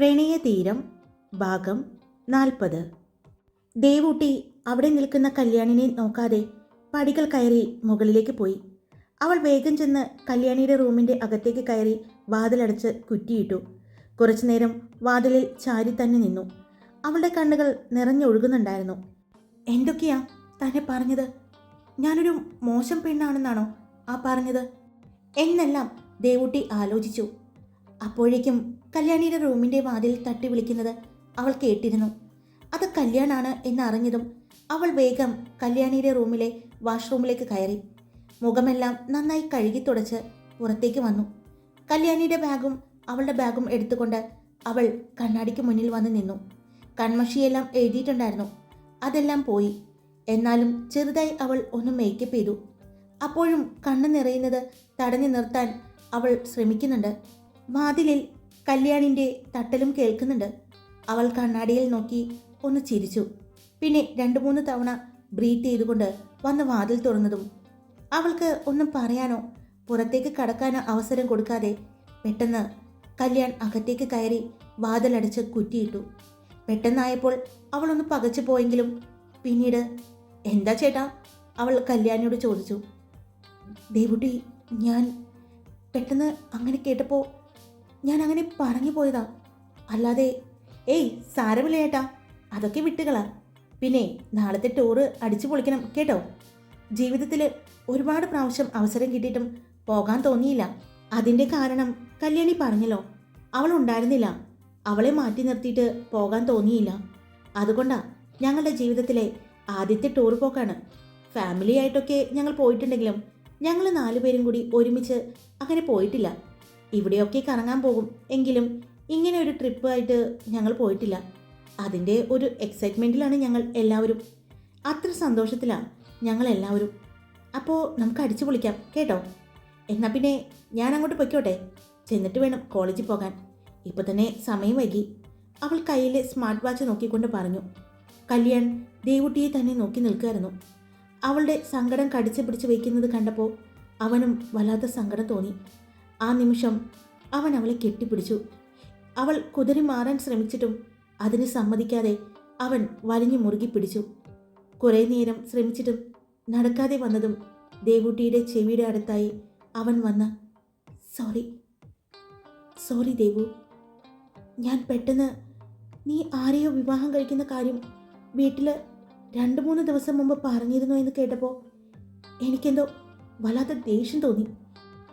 പ്രണയതീരം ഭാഗം നാൽപ്പത്. ദേവൂട്ടി അവിടെ നിൽക്കുന്ന കല്യാണിനെ നോക്കാതെ പടികൾ കയറി മുകളിലേക്ക് പോയി. അവൾ വേഗം ചെന്ന് കല്യാണിയുടെ റൂമിന്റെ അകത്തേക്ക് കയറി വാതിലടച്ച് കുറ്റിയിട്ടു. കുറച്ചു നേരം വാതിലിൽ ചാരി തന്നെ നിന്നു. അവളുടെ കണ്ണുകൾ നിറഞ്ഞൊഴുകുന്നുണ്ടായിരുന്നു. എന്തൊക്കെയാ തന്നെ പറഞ്ഞത്? ഞാനൊരു മോശം പെണ്ണാണെന്നാണോ ആ പറഞ്ഞത്? എന്നെല്ലാം ദേവൂട്ടി ആലോചിച്ചു. അപ്പോഴേക്കും കല്യാണിയുടെ റൂമിന്റെ വാതിൽ തട്ടി വിളിക്കുന്നത് അവൾ കേട്ടിരുന്നു. അത് കല്യാണാണ് എന്നറിഞ്ഞതും അവൾ വേഗം കല്യാണിയുടെ റൂമിലെ വാഷ്റൂമിലേക്ക് കയറി. മുഖമെല്ലാം നന്നായി കഴുകി തുടച്ച് പുറത്തേക്ക് വന്നു. കല്യാണിയുടെ ബാഗും അവളുടെ ബാഗും എടുത്തുകൊണ്ട് അവൾ കണ്ണാടിക്ക് മുന്നിൽ വന്ന് നിന്നു. കൺമഷിയെല്ലാം എഴുതിയിട്ടുണ്ടായിരുന്നു. അതെല്ലാം പോയി. എന്നാലും ചെറുതായി അവൾ ഒന്ന് മേക്കപ്പ് ചെയ്തു. അപ്പോഴും കണ്ണ് നിറയുന്നത് തടഞ്ഞു നിർത്താൻ അവൾ ശ്രമിക്കുന്നുണ്ട്. വാതിലിൽ കല്യാണിന്റെ തട്ടലും കേൾക്കുന്നുണ്ട്. അവൾ കണ്ണാടിയിൽ നോക്കി ഒന്ന് ചിരിച്ചു. പിന്നെ രണ്ട് മൂന്ന് തവണ ബ്രീത്ത് ചെയ്തുകൊണ്ട് വന്ന് വാതിൽ തുറന്നതും അവൾക്ക് ഒന്നും പറയാനോ പുറത്തേക്ക് കടക്കാനോ അവസരം കൊടുക്കാതെ പെട്ടെന്ന് കല്യാൺ അകത്തേക്ക് കയറി വാതിലടച്ച് കുറ്റിയിട്ടു. പെട്ടെന്നായപ്പോൾ അവളൊന്ന് പകച്ചു പോയെങ്കിലും പിന്നീട് എന്താ ചേട്ടാ? അവൾ കല്യാണിയോട് ചോദിച്ചു. ദേവുട്ടി ഞാൻ പെട്ടെന്ന് അങ്ങനെ കേട്ടപ്പോൾ ഞാൻ അങ്ങനെ പറഞ്ഞു പോയതാ അല്ലാതെ ഏയ് സാരമില്ല ചേട്ടാ അതൊക്കെ വിട്ടുകളാ. പിന്നെ നാളത്തെ ടൂറ് അടിച്ചു പൊളിക്കണം കേട്ടോ? ജീവിതത്തിൽ ഒരുപാട് പ്രാവശ്യം അവസരം കിട്ടിയിട്ടും പോകാൻ തോന്നിയില്ല. അതിന്റെ കാരണം കല്യാണി പറഞ്ഞല്ലോ. അവൾ ഉണ്ടായിരുന്നില്ല. അവളെ മാറ്റി നിർത്തിയിട്ട് പോകാൻ തോന്നിയില്ല. അതുകൊണ്ടാ ഞങ്ങളുടെ ജീവിതത്തിലെ ആദ്യത്തെ ടൂർ പോക്കാണ്. ഫാമിലി ആയിട്ടൊക്കെ ഞങ്ങൾ പോയിട്ടുണ്ടെങ്കിലും ഞങ്ങൾ നാലുപേരും കൂടി ഒരുമിച്ച് അങ്ങനെ പോയിട്ടില്ല. ഇവിടെയൊക്കെ കറങ്ങാൻ പോകും. എങ്കിലും ഇങ്ങനെ ഒരു ട്രിപ്പ് ആയിട്ട് ഞങ്ങൾ പോയിട്ടില്ല. അതിന്റെ ഒരു എക്സൈറ്റ്മെന്റിലാണ് ഞങ്ങൾ എല്ലാവരും. അത്ര സന്തോഷത്തിലാണ് ഞങ്ങൾ എല്ലാവരും. അപ്പോൾ നമുക്ക് അടിച്ചു പൊളിക്കാം കേട്ടോ? എന്നാൽ പിന്നെ ഞാൻ അങ്ങോട്ട് പൊയ്ക്കോട്ടെ? ചെന്നിട്ട് വേണം കോളേജിൽ പോകാൻ. ഇപ്പോൾ തന്നെ സമയം വൈകി. അവൾ കയ്യിൽ സ്മാർട്ട് വാച്ച് നോക്കിക്കൊണ്ട് പറഞ്ഞു. കല്യാൺ ദേവുട്ടിയെ തന്നെ നോക്കി നിൽക്കുമായിരുന്നു അവളുടെ സങ്കടം കടിച്ചു പിടിച്ച് വയ്ക്കുന്നത് കണ്ടപ്പോൾ അവനും വല്ലാത്ത സങ്കടം തോന്നി. ആ നിമിഷം അവൻ അവളെ കെട്ടിപ്പിടിച്ചു. അവൾ കുതിരി മാറാൻ ശ്രമിച്ചിട്ടും അതിന് സമ്മതിക്കാതെ അവൻ വലിഞ്ഞു മുറുകി പിടിച്ചു. കുറേ നേരം ശ്രമിച്ചിട്ടും നടക്കാതെ വന്നതും ദേവൂട്ടിയുടെ ചെവിയുടെ അടുത്തായി അവൻ വന്ന് സോറി സോറി ദേവു ഞാൻ പെട്ടെന്ന് നീ ആരെയോ വിവാഹം കഴിക്കുന്ന കാര്യം വീട്ടിൽ രണ്ട് മൂന്ന് ദിവസം മുമ്പ് പറഞ്ഞിരുന്നു എന്ന് കേട്ടപ്പോൾ എനിക്കെന്തോ വല്ലാത്ത ദേഷ്യം തോന്നി.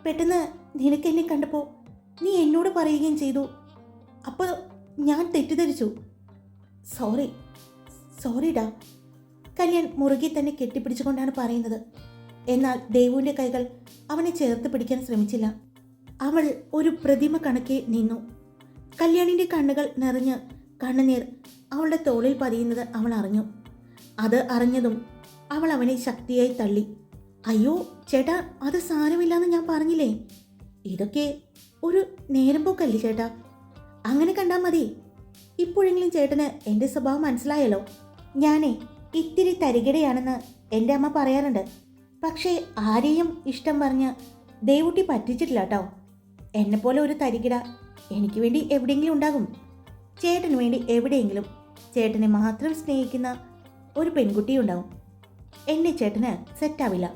പെട്ടെന്ന് നിനക്ക് എന്നെ കണ്ടപ്പോൾ നീ എന്നോട് പറയുകയും ചെയ്തു. അപ്പോൾ ഞാൻ തെറ്റിദ്ധരിച്ചു. സോറി സോറിഡാ കല്യാൺ മുറുകെ തന്നെ കെട്ടിപ്പിടിച്ചുകൊണ്ടാണ് പറയുന്നത്. എന്നാൽ ദേവുവിന്റെ കൈകൾ അവനെ ചേർത്ത് പിടിക്കാൻ ശ്രമിച്ചില്ല. അവൾ ഒരു പ്രതിമ കണക്കെ നിന്നു. കല്യാണിന്റെ കണ്ണുകൾ നിറഞ്ഞ് കണ്ണുനീർ അവളുടെ തോളിൽ പതിയുന്നത് അവൾ അറിഞ്ഞു. അത് അറിഞ്ഞതും അവൾ അവനെ ശക്തിയായി തള്ളി. അയ്യോ ചേട്ടാ അത് സാരമില്ലെന്ന് ഞാൻ പറഞ്ഞില്ലേ? ഇതൊക്കെ ഒരു നേരം പോക്കല്ലേ ചേട്ടാ? അങ്ങനെ കണ്ടാൽ മതി. ഇപ്പോഴെങ്കിലും ചേട്ടന് എന്റെ സ്വഭാവം മനസ്സിലായല്ലോ. ഞാനേ ഇത്തിരി തരികിടയാണെന്ന് എന്റെ അമ്മ പറയാറുണ്ട്. പക്ഷേ ആരെയും ഇഷ്ടം പറഞ്ഞ് ദേവുട്ടി പറ്റിച്ചിട്ടില്ല കേട്ടോ എന്നെപ്പോലെ ഒരു തരികിട എനിക്ക് വേണ്ടി എവിടെയെങ്കിലും ഉണ്ടാകും. ചേട്ടന് വേണ്ടി എവിടെയെങ്കിലും ചേട്ടനെ മാത്രം സ്നേഹിക്കുന്ന ഒരു പെൺകുട്ടിയുണ്ടാവും. എന്നെ ചേട്ടന് സെറ്റാവില്ല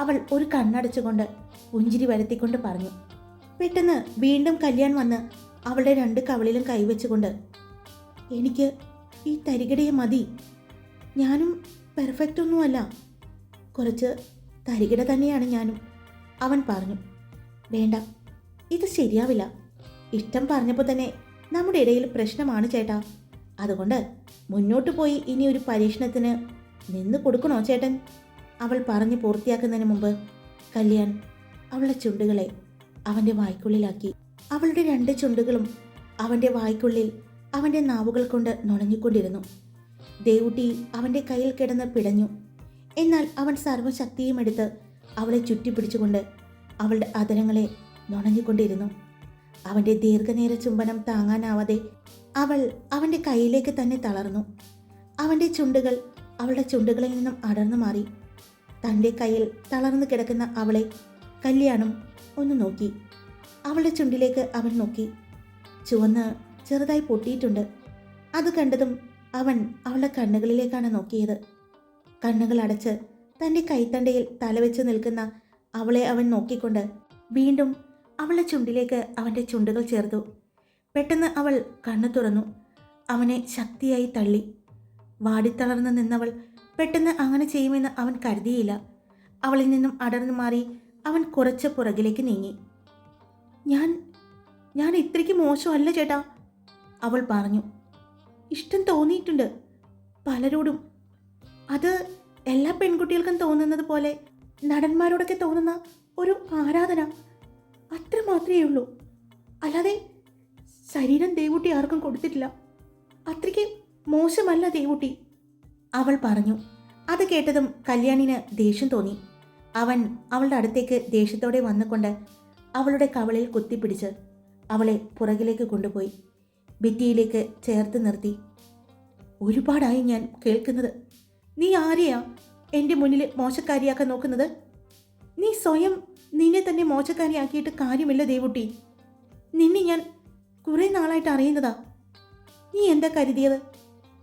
അവൾ ഒരു കണ്ണടച്ചുകൊണ്ട് പുഞ്ചിരി വരുത്തിക്കൊണ്ട് പറഞ്ഞു. പെട്ടെന്ന് വീണ്ടും കല്യാൺ വന്ന് അവളുടെ രണ്ട് കവളിലും കൈവച്ചുകൊണ്ട് എനിക്ക് ഈ തരികിടയെ മതി. ഞാനും പെർഫെക്റ്റ് ഒന്നുമല്ല. കുറച്ച് തരികിട തന്നെയാണ് ഞാനും അവൻ പറഞ്ഞു. വേണ്ട ഇത് ശരിയാവില്ല. ഇഷ്ടം പറഞ്ഞപ്പോൾ തന്നെ നമ്മുടെ ഇടയിൽ പ്രശ്നമാണ് ചേട്ടാ. അതുകൊണ്ട് മുന്നോട്ട് പോയി ഇനി ഒരു പരീക്ഷണത്തിന് നിന്ന് കൊടുക്കണോ ചേട്ടൻ? അവൾ പറഞ്ഞു പൂർത്തിയാക്കുന്നതിന് മുമ്പ് കല്യാൺ അവളുടെ ചുണ്ടുകളെ അവന്റെ വായ്ക്കുള്ളിലാക്കി. അവളുടെ രണ്ട് ചുണ്ടുകളും അവന്റെ വായ്ക്കുള്ളിൽ അവന്റെ നാവുകൾ കൊണ്ട് നുണഞ്ഞുകൊണ്ടിരുന്നു. ദേവുട്ടി അവന്റെ കയ്യിൽ കിടന്ന് പിടഞ്ഞു. എന്നാൽ അവൻ സർവശക്തിയും എടുത്ത് അവളെ ചുറ്റിപ്പിടിച്ചുകൊണ്ട് അവളുടെ അതരങ്ങളെ നുണഞ്ഞുകൊണ്ടിരുന്നു. അവന്റെ ദീർഘനേര ചുംബനം താങ്ങാനാവാതെ അവൾ അവന്റെ കയ്യിലേക്ക് തന്നെ തളർന്നു. അവന്റെ ചുണ്ടുകൾ അവളുടെ ചുണ്ടുകളിൽ നിന്നും അടർന്നു മാറി. തന്റെ കയ്യിൽ തളർന്നു കിടക്കുന്ന അവളെ കല്യാണം ഒന്ന് നോക്കി. അവളുടെ ചുണ്ടിലേക്ക് അവൻ നോക്കി. ചുവന്ന് ചെറുതായി പൊട്ടിയിട്ടുണ്ട്. അത് കണ്ടതും അവൻ അവളുടെ കണ്ണുകളിലേക്കാണ് നോക്കിയത്. കണ്ണുകൾ അടച്ച് തന്റെ കൈത്തണ്ടയിൽ തലവെച്ച് നിൽക്കുന്ന അവളെ അവൻ നോക്കിക്കൊണ്ട് വീണ്ടും അവളുടെ ചുണ്ടിലേക്ക് അവന്റെ ചുണ്ടുകൾ ചേർത്തു. പെട്ടെന്ന് അവൾ കണ്ണു തുറന്നു. അവനെ ശക്തിയായി തള്ളി. വാടിത്തളർന്ന് നിന്നവൾ പെട്ടെന്ന് അങ്ങനെ ചെയ്യുമെന്ന് അവൻ കരുതിയില്ല. അവളിൽ നിന്നും അടർന്നു മാറി അവൻ കുറച്ച് പുറകിലേക്ക് നീങ്ങി. ഞാൻ ഞാൻ ഇത്രയ്ക്ക് മോശമല്ല ചേട്ടാ അവൾ പറഞ്ഞു. ഇഷ്ടം തോന്നിയിട്ടുണ്ട്. പലരോടും. അത് എല്ലാ പെൺകുട്ടികൾക്കും തോന്നുന്നത് പോലെ നടന്മാരോടൊക്കെ തോന്നുന്ന ഒരു ആരാധന. അത്ര മാത്രമേ ഉള്ളൂ. അല്ലാതെ ശരീരം ദേവൂട്ടി ആർക്കും കൊടുത്തിട്ടില്ല. അത്രയ്ക്ക് മോശമല്ല ദേവൂട്ടി. അവൾ പറഞ്ഞു അത് കേട്ടതും കല്യാണിന് ദേഷ്യം തോന്നി. അവൻ അവളുടെ അടുത്തേക്ക് ദേഷ്യത്തോടെ വന്നുകൊണ്ട് അവളുടെ കവളിൽ കുത്തിപ്പിടിച്ച് അവളെ പുറകിലേക്ക് കൊണ്ടുപോയി. ഭിത്തിയിലേക്ക് ചേർത്ത് നിർത്തി. ഒരുപാടായി ഞാൻ കേൾക്കുന്നത്. നീ ആരെയാ എന്റെ മുന്നിൽ മോശക്കാരിയാക്കാൻ നോക്കുന്നത്? നീ സ്വയം നിന്നെ തന്നെ മോശക്കാരിയാക്കിയിട്ട് കാര്യമില്ല ദേവുട്ടി. നിന്നെ ഞാൻ കുറേ നാളായിട്ട് അറിയുന്നതാ. നീ എന്താ കരുതിയത്?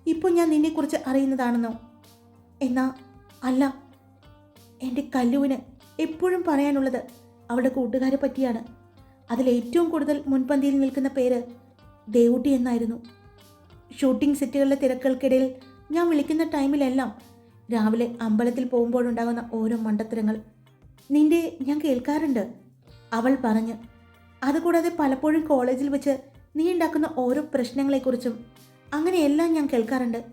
ഇപ്പോൾ ഞാൻ നിന്നെക്കുറിച്ച് അറിയുന്നതാണെന്നോ? എന്നാ അല്ല. എന്റെ കല്ലുവിന് എപ്പോഴും പറയാനുള്ളത് അവളുടെ കൂട്ടുകാരെ പറ്റിയാണ്. അതിലേറ്റവും കൂടുതൽ മുൻപന്തിയിൽ നിൽക്കുന്ന പേര് ദേവുട്ടി എന്നായിരുന്നു. ഷൂട്ടിംഗ് സെറ്റുകളിലെ തിരക്കുകൾക്കിടയിൽ ഞാൻ വിളിക്കുന്ന ടൈമിലെല്ലാം രാവിലെ അമ്പലത്തിൽ പോകുമ്പോഴുണ്ടാകുന്ന ഓരോ മണ്ടത്തരങ്ങൾ നിന്റെ ഞാൻ കേൾക്കാറുണ്ട്. അവൾ പറഞ്ഞു. അതുകൂടാതെ പലപ്പോഴും കോളേജിൽ വെച്ച് നീ ഉണ്ടാക്കുന്ന ഓരോ പ്രശ്നങ്ങളെക്കുറിച്ചും അങ്ങനെയെല്ലാം ഞാൻ കേൾക്കാറുണ്ട്.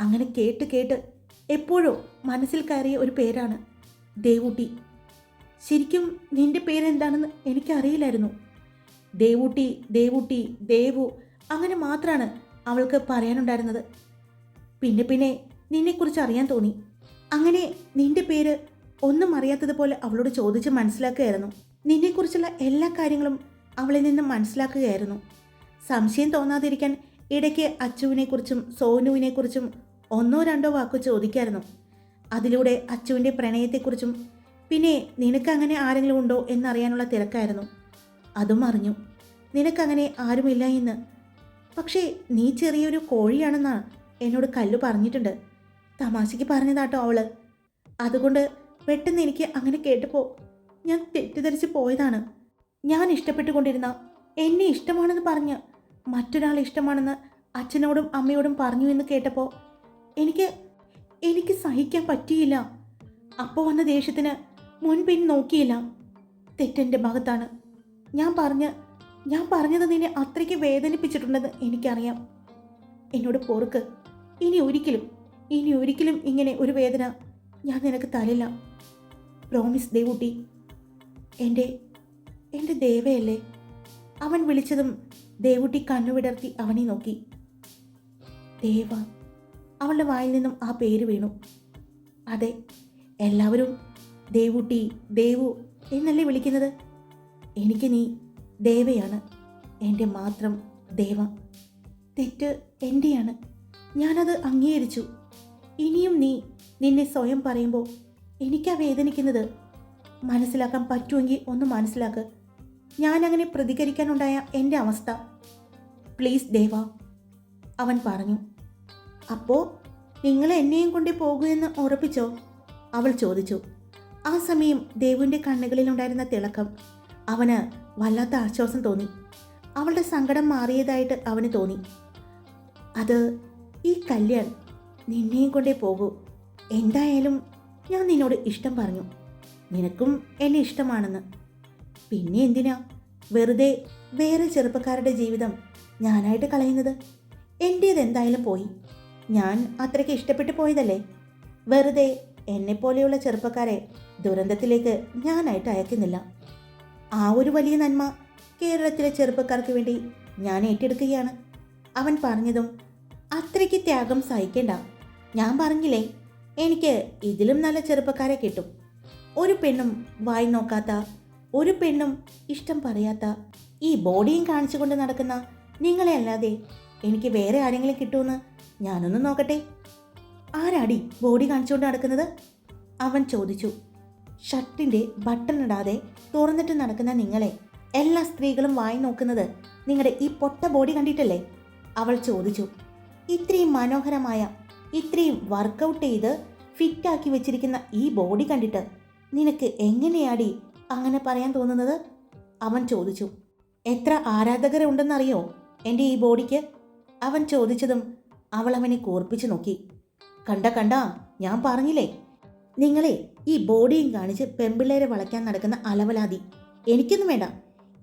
അങ്ങനെ കേട്ട് കേട്ട് എപ്പോഴോ മനസ്സിൽ കയറിയ ഒരു പേരാണ് ദേവൂട്ടി. ശരിക്കും നിന്റെ പേരെന്താണെന്ന് എനിക്കറിയില്ലായിരുന്നു. ദേവൂട്ടി ദേവൂട്ടി ദേവു അങ്ങനെ മാത്രമാണ് അവൾക്ക് പറയാനുണ്ടായിരുന്നത്. പിന്നെ പിന്നെ നിന്നെക്കുറിച്ച് അറിയാൻ തോന്നി. അങ്ങനെ നിന്റെ പേര് ഒന്നും അറിയാത്തതുപോലെ അവളോട് ചോദിച്ച് മനസ്സിലാക്കുകയായിരുന്നു. നിന്നെക്കുറിച്ചുള്ള എല്ലാ കാര്യങ്ങളും അവളിൽ നിന്ന് മനസ്സിലാക്കുകയായിരുന്നു. സംശയം തോന്നാതിരിക്കാൻ ഇടയ്ക്ക് അച്ചുവിനെക്കുറിച്ചും സോനുവിനെക്കുറിച്ചും ഒന്നോ രണ്ടോ വാക്ക് ചോദിക്കായിരുന്നു. അതിലൂടെ അച്ചുവിന്റെ പ്രണയത്തെക്കുറിച്ചും പിന്നെ നിനക്കങ്ങനെ ആരെങ്കിലും ഉണ്ടോ എന്നറിയാനുള്ള തിരക്കായിരുന്നു. അതും അറിഞ്ഞു. നിനക്കങ്ങനെ ആരുമില്ല എന്ന്. പക്ഷേ നീ ചെറിയൊരു കോഴിയാണെന്നാണ് എന്നോട് കല്ലു പറഞ്ഞിട്ടുണ്ട്. തമാശയ്ക്ക് പറഞ്ഞതാട്ടോ അവൾ. അതുകൊണ്ട് പെട്ടെന്ന് എനിക്ക് അങ്ങനെ കേട്ടപ്പോൾ ഞാൻ തെറ്റിദ്ധരിച്ച് പോയതാണ്. ഞാൻ ഇഷ്ടപ്പെട്ടുകൊണ്ടിരുന്ന എന്നെ ഇഷ്ടമാണെന്ന് പറഞ്ഞ് മറ്റൊരാൾ ഇഷ്ടമാണെന്ന് അച്ഛനോടും അമ്മയോടും പറഞ്ഞു എന്ന് കേട്ടപ്പോൾ എനിക്ക് എനിക്ക് സഹിക്കാൻ പറ്റിയില്ല. അപ്പോൾ വന്ന ദേഷ്യത്തിന് മുൻപിൻ നോക്കിയില്ല. തെറ്റെന്റെ ഭാഗത്താണ്. ഞാൻ പറഞ്ഞ് ഞാൻ പറഞ്ഞത് നിന്നെ അത്രയ്ക്ക് വേദനിപ്പിച്ചിട്ടുണ്ടെന്ന് എനിക്കറിയാം. എന്നോട് പൊറുക്ക്. ഇനി ഒരിക്കലും ഇനി ഒരിക്കലും ഇങ്ങനെ ഒരു വേദന ഞാൻ നിനക്ക് തരില്ല. പ്രോമിസ് ദേവുട്ടി. എന്റെ എന്റെ ദേവയല്ലേ? അവൻ വിളിച്ചതും ദേവൂട്ടി കണ്ണുവിടർത്തി അവനെ നോക്കി. ദേവ അവളുടെ വായിൽ നിന്നും ആ പേര് വീണു. അതെ എല്ലാവരും ദേവുട്ടി ദേവു എന്നല്ലേ വിളിക്കുന്നത്? എനിക്ക് നീ ദേവയാണ് എന്റെ മാത്രം ദേവ. തെറ്റ് എന്റെയാണ് ഞാനത് അംഗീകരിച്ചു. ഇനിയും നീ നിന്നെ സ്വയം പറയുമ്പോൾ എനിക്കാ വേദനിക്കുന്നത്. മനസ്സിലാക്കാൻ പറ്റുമെങ്കിൽ ഒന്ന് മനസ്സിലാക്ക്. ഞാനങ്ങനെ പ്രതികരിക്കാനുണ്ടായ എന്റെ അവസ്ഥ. പ്ലീസ് ദേവ അവൻ പറഞ്ഞു. അപ്പോൾ നിങ്ങൾ എന്നെയും കൊണ്ടേ പോകുമെന്ന് ഉറപ്പിച്ചോ? അവൾ ചോദിച്ചു. ആ സമയം ദേവുവിന്റെ കണ്ണുകളിലുണ്ടായിരുന്ന തിളക്കം. അവന് വല്ലാത്ത ആശ്വാസം തോന്നി. അവളുടെ സങ്കടം മാറിയതായിട്ട് അവന് തോന്നി. അത് ഈ കല്യാൺ നിന്നെയും കൊണ്ടേ പോകൂ. എന്തായാലും ഞാൻ നിന്നോട് ഇഷ്ടം പറഞ്ഞു. നിനക്കും എന്നെ ഇഷ്ടമാണെന്ന്. പിന്നെ എന്തിനാ? വെറുതെ വേറെ ചെറുപ്പക്കാരുടെ ജീവിതം ഞാനായിട്ട് കളയുന്നത്? എന്റേത് എന്തായാലും പോയി. ഞാൻ അത്രയ്ക്ക് ഇഷ്ടപ്പെട്ടു പോയതല്ലേ? വെറുതെ എന്നെപ്പോലെയുള്ള ചെറുപ്പക്കാരെ ദുരന്തത്തിലേക്ക് ഞാനായിട്ട് അയക്കുന്നില്ല. ആ ഒരു വലിയ നന്മ കേരളത്തിലെ ചെറുപ്പക്കാർക്ക് വേണ്ടി ഞാൻ ഏറ്റെടുക്കുകയാണ്. അവൻ പറഞ്ഞതും അത്രയ്ക്ക് ത്യാഗം സഹിക്കേണ്ട. ഞാൻ പറഞ്ഞില്ലേ എനിക്ക് ഇതിലും നല്ല ചെറുപ്പക്കാരെ കിട്ടും. ഒരു പെണ്ണും വായി നോക്കാത്ത ഒരു പെണ്ണും ഇഷ്ടം പറയാത്ത ഈ ബോഡിയും കാണിച്ചുകൊണ്ട് നടക്കുന്ന നിങ്ങളെ അല്ലാതെ എനിക്ക് വേറെ ആരെങ്കിലും കിട്ടുമെന്ന് ഞാനൊന്ന് നോക്കട്ടെ? ആരാടി ബോഡി കാണിച്ചുകൊണ്ട് നടക്കുന്നത്? അവൻ ചോദിച്ചു. ഷർട്ടിന്റെ ബട്ടൺ ഇടാതെ തുറന്നിട്ട് നടക്കുന്ന നിങ്ങളെ എല്ലാ സ്ത്രീകളും വായി നോക്കുന്നത് നിങ്ങളുടെ ഈ പൊട്ട ബോഡി കണ്ടിട്ടല്ലേ? അവൾ ചോദിച്ചു. ഇത്രയും മനോഹരമായ ഇത്രയും വർക്കൗട്ട് ചെയ്ത് ഫിറ്റാക്കി വെച്ചിരിക്കുന്ന ഈ ബോഡി കണ്ടിട്ട് നിനക്ക് എങ്ങനെയാടി അങ്ങനെ പറയാൻ തോന്നുന്നത് അവൻ ചോദിച്ചു. എത്ര ആരാധകരുണ്ടെന്നറിയോ എന്റെ ഈ ബോഡിക്ക്? അവൻ ചോദിച്ചതും അവൾ അവനെ കോർപ്പിച്ചു നോക്കി. കണ്ട കണ്ട ഞാൻ പറഞ്ഞില്ലേ? നിങ്ങളെ ഈ ബോഡിയും കാണിച്ച് പെമ്പിള്ളേരെ വളയ്ക്കാൻ നടക്കുന്ന അലവലാതി. എനിക്കൊന്നും വേണ്ട.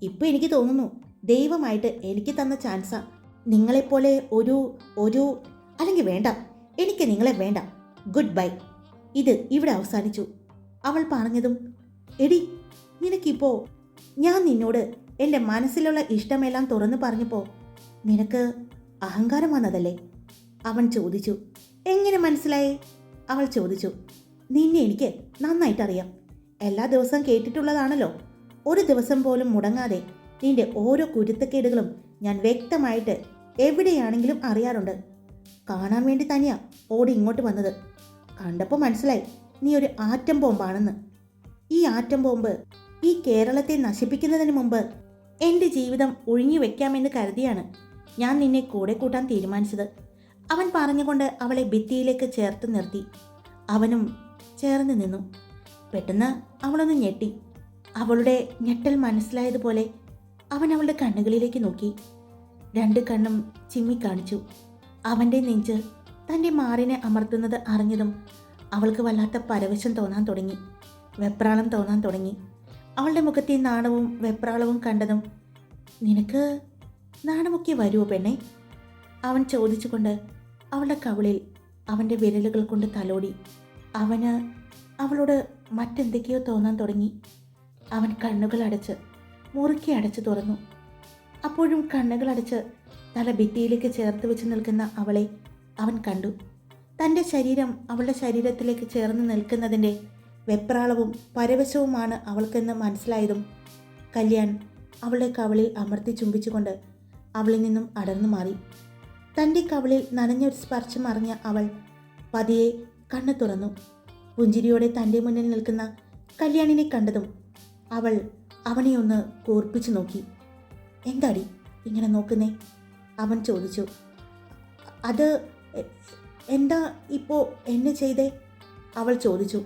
ഇപ്പം എനിക്ക് തോന്നുന്നു ദൈവമായിട്ട് എനിക്ക് തന്ന ചാൻസാ. നിങ്ങളെപ്പോലെ ഒരു ഒരു അല്ലെങ്കിൽ വേണ്ട. എനിക്ക് നിങ്ങളെ വേണ്ട. Good bye. ഇത് ഇവിടെ അവസാനിച്ചു. അവൾ പറഞ്ഞതും എടി നിനക്കിപ്പോ ഞാൻ നിന്നോട് എന്റെ മനസ്സിലുള്ള ഇഷ്ടമെല്ലാം തുറന്നു പറഞ്ഞപ്പോൾ നിനക്ക് അഹങ്കാരം വന്നതല്ലേ? അവൻ ചോദിച്ചു. എങ്ങനെ മനസ്സിലായി? അവൾ ചോദിച്ചു. നിന്നെ എനിക്ക് നന്നായിട്ടറിയാം. എല്ലാ ദിവസവും കേട്ടിട്ടുള്ളതാണല്ലോ. ഒരു ദിവസം പോലും മുടങ്ങാതെ നിന്റെ ഓരോ കുരുത്തക്കേടുകളും ഞാൻ വ്യക്തമായിട്ട് എവിടെയാണെങ്കിലും അറിയാറുണ്ട്. കാണാൻ വേണ്ടി തന്നെയാ ഓടി ഇങ്ങോട്ട് വന്നത്. കണ്ടപ്പോൾ മനസ്സിലായി. നീ ഒരു ആറ്റം ബോംബാണെന്ന്. ഈ ആറ്റം ബോംബ് ഈ കേരളത്തെ നശിപ്പിക്കുന്നതിന് മുമ്പ് എന്റെ ജീവിതം ഒഴിഞ്ഞു വെക്കാമെന്ന് കരുതിയാണ് ഞാൻ നിന്നെ കൂടെ കൂട്ടാൻ തീരുമാനിച്ചത്. അവൻ പറഞ്ഞുകൊണ്ട് അവളെ ഭിത്തിയിലേക്ക് ചേർത്ത് നിർത്തി. അവനും ചേർന്ന് നിന്നു. പെട്ടെന്ന് അവളൊന്ന് ഞെട്ടി. അവളുടെ ഞെട്ടൽ മനസ്സിലായതുപോലെ അവൻ അവളുടെ കണ്ണുകളിലേക്ക് നോക്കി. രണ്ട് കണ്ണും ചിമ്മി കാണിച്ചു. അവന്റെ നെഞ്ച് തന്റെ മാറിനെ അമർത്തുന്നത് അറിഞ്ഞതും അവൾക്ക് വല്ലാത്ത പരവശം തോന്നാൻ തുടങ്ങി. വെപ്രാളം തോന്നാൻ തുടങ്ങി. അവളുടെ മുഖത്തെ നാണവും വെപ്രാളവും കണ്ടതും നിനക്ക് നാണമൊക്കെ വരുമോ പെണ്ണെ? അവൻ ചോദിച്ചുകൊണ്ട് അവളുടെ കവിളിൽ അവന്റെ വിരലുകൾ കൊണ്ട് തലോടി. അവന് അവളോട് മറ്റെന്തൊക്കെയോ തോന്നാൻ തുടങ്ങി. അവൻ കണ്ണുകൾ അടച്ച് മുറുക്കി അടച്ച് തുറന്നു. അപ്പോഴും കണ്ണുകൾ അടച്ച് തല ഭിത്തിയിലേക്ക് ചേർത്ത് വെച്ച് നിൽക്കുന്ന അവളെ അവൻ കണ്ടു. തന്റെ ശരീരം അവളുടെ ശരീരത്തിലേക്ക് ചേർന്ന് നിൽക്കുന്നതിന്റെ വെപ്രാളവും പരവശവുമാണ് അവൾക്കെന്ന് മനസ്സിലായതും കല്യാൺ അവളുടെ കവളിൽ അമർത്തി ചുംബിച്ചുകൊണ്ട് അവളിൽ നിന്നും അടർന്നു മാറി. തന്റെ കവളിൽ നനഞ്ഞൊരു സ്പർശം അറിഞ്ഞ അവൾ പതിയെ കണ്ണു തുറന്നു. പുഞ്ചിരിയോടെ തന്റെ മുന്നിൽ നിൽക്കുന്ന കല്യാണിനെ കണ്ടതും അവൾ അവനെ ഒന്ന് കൂർപ്പിച്ചു നോക്കി. എന്താടി ഇങ്ങനെ നോക്കുന്നേ? അവൻ ചോദിച്ചു. അത് എന്താ ഇപ്പോൾ എന്നെ ചെയ്തേ? അവൾ ചോദിച്ചു.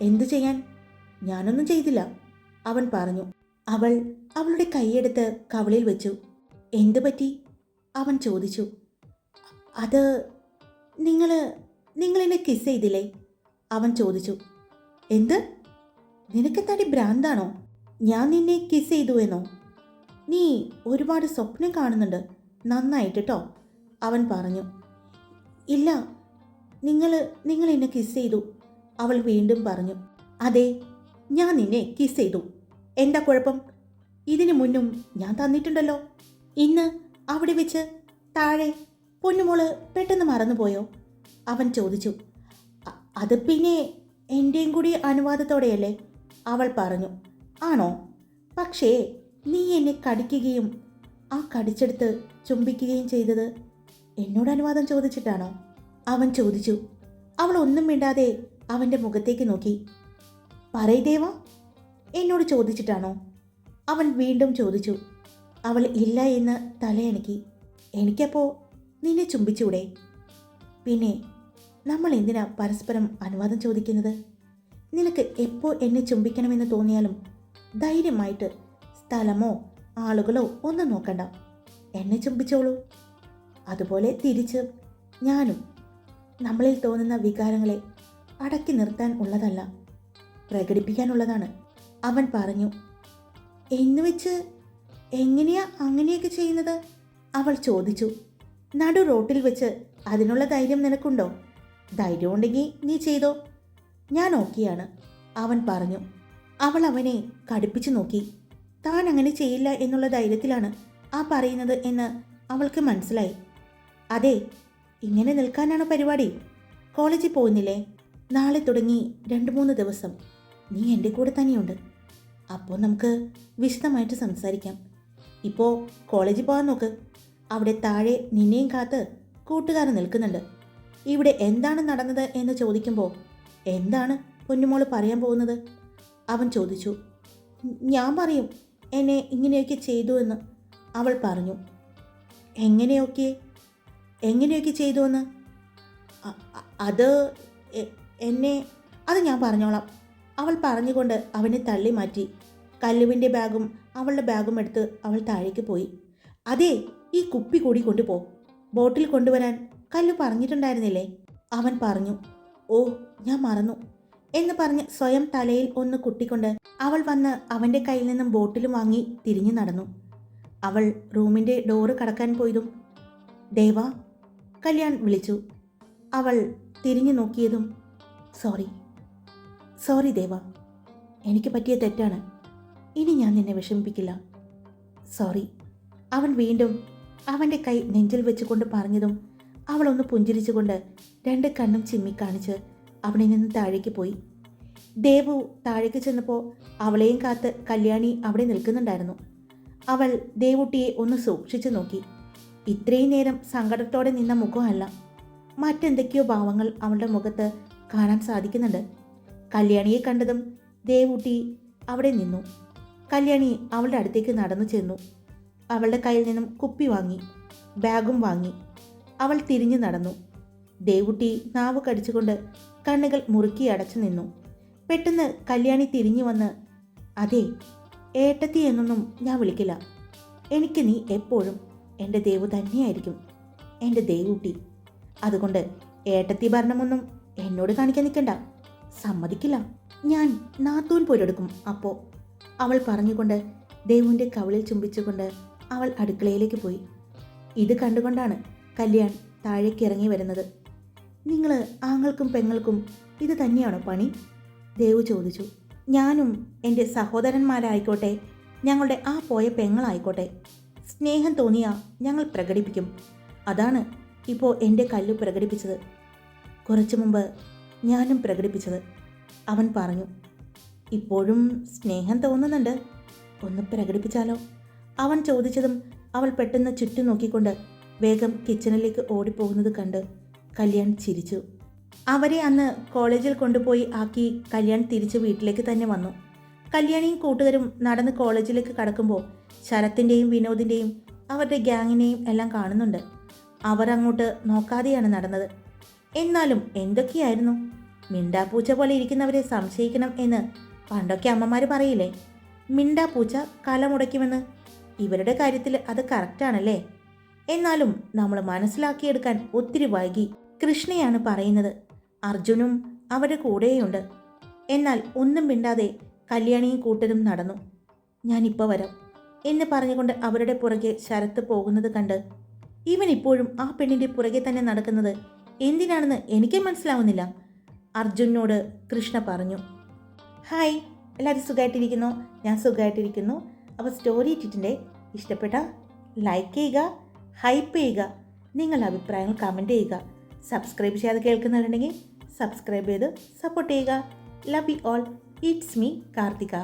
എന്തു ചെയ്യാൻ? ഞാനൊന്നും ചെയ്തില്ല. അവൻ പറഞ്ഞു. അവൾ അവളുടെ കൈയെടുത്ത് കവളിൽ വെച്ചു. എന്തു പറ്റി? അവൻ ചോദിച്ചു. അത് നിങ്ങൾ നിങ്ങൾ എന്നെ കിസ് ചെയ്തില്ലേ? അവൻ ചോദിച്ചു. എന്ത്? നിനക്കെന്താടി ഭ്രാന്താണോ? ഞാൻ നിന്നെ കിസ് ചെയ്തു എന്നോ? നീ ഒരുപാട് സ്വപ്നം കാണുന്നുണ്ട്. നന്നായിട്ട് കേട്ടോ അവൻ പറഞ്ഞു. ഇല്ല. നിങ്ങൾ നിങ്ങൾ എന്നെ കിസ് ചെയ്തു. അവൾ വീണ്ടും പറഞ്ഞു അതെ ഞാൻ നിന്നെ കിസ് ചെയ്തു. എന്താ കുഴപ്പം? ഇതിനു മുന്നും ഞാൻ തന്നിട്ടുണ്ടല്ലോ. ഇന്ന് അവിടെ വെച്ച് താഴെ പൊന്നുമോൾ പെട്ടെന്ന് മറന്നുപോയോ? അവൻ ചോദിച്ചു. അത് പിന്നെ എന്റെയും കൂടി അനുവാദത്തോടെയല്ലേ? അവൾ പറഞ്ഞു. ആണോ? പക്ഷേ നീ എന്നെ കടിക്കുകയും ആ കടിച്ചെടുത്ത് ചുംബിക്കുകയും ചെയ്തത് എന്നോട് അനുവാദം ചോദിച്ചിട്ടാണോ? അവൻ ചോദിച്ചു. അവൾ ഒന്നും മിണ്ടാതെ അവന്റെ മുഖത്തേക്ക് നോക്കി. പറയ് ദേവ എന്നോട് ചോദിച്ചിട്ടാണോ? അവൻ വീണ്ടും ചോദിച്ചു. അവൾ ഇല്ല എന്ന് തലയണക്കി. എനിക്കപ്പോൾ നിന്നെ ചുംബിച്ചൂടെ? പിന്നെ നമ്മൾ എന്തിനാ പരസ്പരം അനുവാദം ചോദിക്കുന്നത്? നിനക്ക് എപ്പോൾ എന്നെ ചുംബിക്കണമെന്ന് തോന്നിയാലും ധൈര്യമായിട്ട് സ്ഥലമോ ആളുകളോ ഒന്നും നോക്കണ്ട. എന്നെ ചുംബിച്ചോളൂ. അതുപോലെ തിരിച്ച് ഞാനും. നമ്മളിൽ തോന്നുന്ന വികാരങ്ങളെ അടക്കി നിർത്താൻ ഉള്ളതല്ല. പ്രകടിപ്പിക്കാനുള്ളതാണ്. അവൻ പറഞ്ഞു എന്ന് വെച്ച് എങ്ങനെയാ അങ്ങനെയൊക്കെ ചെയ്യുന്നത്? അവൾ ചോദിച്ചു നടു റോട്ടിൽ വെച്ച് അതിനുള്ള ധൈര്യം നിനക്കുണ്ടോ? ധൈര്യം ഉണ്ടെങ്കിൽ നീ ചെയ്തോ? ഞാൻ ഓക്കെയാണ് അവൻ പറഞ്ഞു. അവൾ അവനെ കടുപ്പിച്ചു നോക്കി. താൻ അങ്ങനെ ചെയ്യില്ല എന്നുള്ള ധൈര്യത്തിലാണ് ആ പറയുന്നത് എന്ന് അവൾക്ക് മനസ്സിലായി. അതെ ഇങ്ങനെ നിൽക്കാനാണ് പരിപാടി? കോളേജിൽ പോകുന്നില്ലേ? നാളെ തുടങ്ങി രണ്ട് മൂന്ന് ദിവസം. നീ എന്റെ കൂടെ തന്നെയുണ്ട്. അപ്പോൾ നമുക്ക് വിശദമായിട്ട് സംസാരിക്കാം. ഇപ്പോൾ കോളേജിൽ പോകാൻ നോക്ക്. അവിടെ താഴെ നിന്നെയും കാത്ത് കൂട്ടുകാരൻ നിൽക്കുന്നുണ്ട്. ഇവിടെ എന്താണ് നടന്നത് എന്ന് ചോദിക്കുമ്പോൾ എന്താണ് പൊന്നുമോൾ പറയാൻ പോകുന്നത്? അവൻ ചോദിച്ചു ഞാൻ പറയും എന്നെ ഇങ്ങനെയൊക്കെ ചെയ്തു എന്ന്. അവൾ പറഞ്ഞു എങ്ങനെയൊക്കെ? എങ്ങനെയൊക്കെ ചെയ്തു എന്ന്? അത് എന്നെ അത് ഞാൻ പറഞ്ഞോളാം. അവൾ പറഞ്ഞുകൊണ്ട് അവനെ തള്ളി മാറ്റി. കല്ലുവിന്റെ ബാഗും അവളുടെ ബാഗും എടുത്ത് അവൾ താഴേക്ക് പോയി. അതെ ഈ കുപ്പി കൂടി കൊണ്ടുപോ. ബോട്ടിൽ കൊണ്ടുവരാൻ കല്ലു പറഞ്ഞിട്ടുണ്ടായിരുന്നില്ലേ? അവൻ പറഞ്ഞു ഓ ഞാൻ മറന്നു. എന്ന് പറഞ്ഞ് സ്വയം തലയിൽ ഒന്ന് കുട്ടിക്കൊണ്ട് അവൾ വന്ന് അവന്റെ കയ്യിൽ നിന്നും ബോട്ടിലും വാങ്ങി തിരിഞ്ഞു നടന്നു. അവൾ റൂമിന്റെ ഡോറ് കടക്കാൻ പോയതും ദേവ കല്യാൺ വിളിച്ചു. അവൾ തിരിഞ്ഞു നോക്കിയതും സോറി. സോറി ദേവ. എനിക്ക് പറ്റിയ തെറ്റാണ്. ഇനി ഞാൻ നിന്നെ വിഷമിപ്പിക്കില്ല. സോറി. അവൻ വീണ്ടും അവന്റെ കൈ നെഞ്ചിൽ വെച്ചുകൊണ്ട് പറഞ്ഞതും അവളൊന്ന് പുഞ്ചിരിച്ചുകൊണ്ട് രണ്ട് കണ്ണും ചിമ്മി ചിമ്മിക്കാണിച്ച് അവിടെ നിന്ന് താഴേക്ക് പോയി. ദേവു താഴേക്ക് ചെന്നപ്പോൾ അവളെയും കാത്ത് കല്യാണി അവിടെ നിൽക്കുന്നുണ്ടായിരുന്നു. അവൾ ദേവുട്ടിയെ ഒന്ന് സൂക്ഷിച്ചു നോക്കി. ഇത്രയും നേരം സങ്കടത്തോടെ നിന്ന മുഖമല്ല. മറ്റെന്തൊക്കെയോ ഭാവങ്ങൾ അവളുടെ മുഖത്ത് കാണാൻ സാധിക്കുന്നുണ്ട്. കല്യാണിയെ കണ്ടതും ദേവൂട്ടി അവിടെ നിന്നു. കല്യാണി അവളുടെ അടുത്തേക്ക് നടന്നു ചെന്നു. അവളുടെ കയ്യിൽ നിന്നും കുപ്പി വാങ്ങി ബാഗും വാങ്ങി. അവൾ തിരിഞ്ഞു നടന്നു. ദേവുട്ടി നാവ് കടിച്ചുകൊണ്ട് കണ്ണുകൾ മുറുക്കി അടച്ചു നിന്നു. പെട്ടെന്ന് കല്യാണി തിരിഞ്ഞു വന്ന് അതെ ഏട്ടത്തി എന്നൊന്നും ഞാൻ വിളിക്കില്ല. എനിക്ക് നീ എപ്പോഴും എന്റെ ദേവു തന്നെയായിരിക്കും എന്റെ ദേവൂട്ടി. അതുകൊണ്ട് ഏട്ടത്തി ഭരണമൊന്നും എന്നോട് കാണിക്കാൻ നിൽക്കണ്ട സമ്മതിക്കില്ല. ഞാൻ നാത്തൂൻ പോരെടുക്കും അപ്പോൾ അവൾ പറഞ്ഞുകൊണ്ട് ദേവുവിന്റെ കവളിൽ ചുംബിച്ചുകൊണ്ട് അവൾ അടുക്കളയിലേക്ക് പോയി. ഇത് കണ്ടുകൊണ്ടാണ് കല്യാൺ താഴേക്ക് ഇറങ്ങി വരുന്നത്. നിങ്ങൾ ആങ്ങൾക്കും പെങ്ങൾക്കും ഇത് തന്നെയാണോ പണി? ദേവു ചോദിച്ചു. ഞാനും എന്റെ സഹോദരന്മാരായിക്കോട്ടെ. ഞങ്ങളുടെ ആ പോയ പെങ്ങളായിക്കോട്ടെ. സ്നേഹം തോന്നിയാൽ ഞങ്ങൾ പ്രകടിപ്പിക്കും. അതാണ് ഇപ്പോൾ എന്റെ കല്ലു പ്രകടിപ്പിച്ചത്. കുറച്ചു മുമ്പ് ഞാനും പ്രകടിപ്പിച്ചത്. അവൻ പറഞ്ഞു ഇപ്പോഴും സ്നേഹം തോന്നുന്നുണ്ട്. ഒന്ന് പ്രകടിപ്പിച്ചാലോ? അവൻ ചോദിച്ചതും അവൾ പെട്ടെന്ന് ചുറ്റും നോക്കിക്കൊണ്ട് വേഗം കിച്ചണിലേക്ക് ഓടിപ്പോകുന്നത് കണ്ട് കല്യാൺ ചിരിച്ചു. അവരെ അന്ന് കോളേജിൽ കൊണ്ടുപോയി ആക്കി കല്യാൺ തിരിച്ച് വീട്ടിലേക്ക് തന്നെ വന്നു. കല്യാണിയും കൂട്ടുകാരും നടന്ന് കോളേജിലേക്ക് കടക്കുമ്പോൾ ശരത്തിന്റെയും വിനോദിന്റെയും അവരുടെ ഗ്യാങ്ങിനെയും എല്ലാം കാണുന്നുണ്ട്. അവർ അങ്ങോട്ട് നോക്കാതെയാണ് നടന്നത്. എന്നാലും എന്തൊക്കെയായിരുന്നു? മിണ്ടാപ്പൂച്ച പോലെ ഇരിക്കുന്നവരെ സംശയിക്കണം എന്ന് പണ്ടൊക്കെ അമ്മമാർ പറയില്ലേ? മിണ്ടാപ്പൂച്ച കലമുടയ്ക്കുമെന്ന്. ഇവരുടെ കാര്യത്തിൽ അത് കറക്റ്റാണല്ലേ? എന്നാലും നമ്മൾ മനസ്സിലാക്കിയെടുക്കാൻ ഒത്തിരി വൈകി കൃഷ്ണയാണ് പറയുന്നത്. അർജുനും അവരുടെ കൂടെയുണ്ട്. എന്നാൽ ഒന്നും മിണ്ടാതെ കല്യാണിയും കൂട്ടരും നടന്നു. ഞാനിപ്പോൾ വരാം എന്ന് പറഞ്ഞുകൊണ്ട് അവരുടെ പുറകെ ശരത്ത് പോകുന്നത് കണ്ട് ഇവൻ ഇപ്പോഴും ആ പെണ്ണിന്റെ പുറകെ തന്നെ നടക്കുന്നത് എന്തിനാണെന്ന് എനിക്ക് മനസ്സിലാവുന്നില്ല. അർജുനോട് കൃഷ്ണ പറഞ്ഞു ഹായ് എല്ലാവരും സുഖമായിട്ടിരിക്കുന്നു ഞാൻ സുഖമായിട്ടിരിക്കുന്നു അപ്പോൾ സ്റ്റോറി ഇട്ടിട്ടുണ്ട് ഇഷ്ടപ്പെട്ട ലൈക്ക് ചെയ്യുക ഹൈപ്പ് ചെയ്യുക നിങ്ങളുടെ അഭിപ്രായങ്ങൾ കമന്റ് ചെയ്യുക. സബ്സ്ക്രൈബ് ചെയ്യാതെ കേൾക്കുന്നവരുണ്ടെങ്കിൽ സബ്സ്ക്രൈബ് ചെയ്ത് സപ്പോർട്ട് ചെയ്യുക. Love you all it's me Karthika.